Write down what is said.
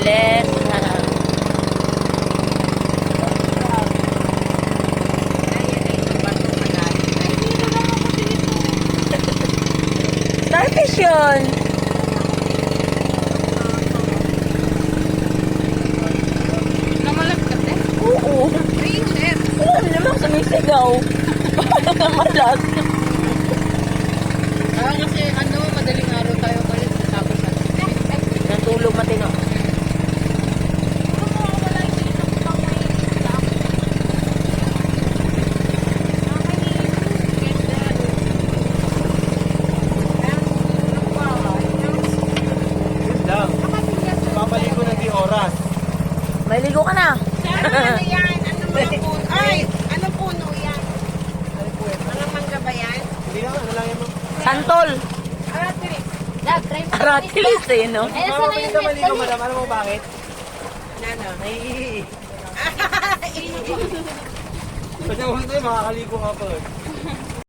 Mabilis. Starfish yun. Namalat eh? Oo. Princess. Oo, naman sumisigaw. Namalat. Ah, kasi Papaligo ng di oras. May ligo ka na. Ano yan? Ano mga puno? Ay, ano puno yan? Mga mangga ba yan? Hindi na, ano lang yan. ma'am. Santol. Aratilis. Dad, try mo. Aratilis eh, no? Mama, sana pwede yung maligo, madam. Alam mo bakit? Nano? Naiihi. Kasi kung hindi, makakaligo ka pa. eh.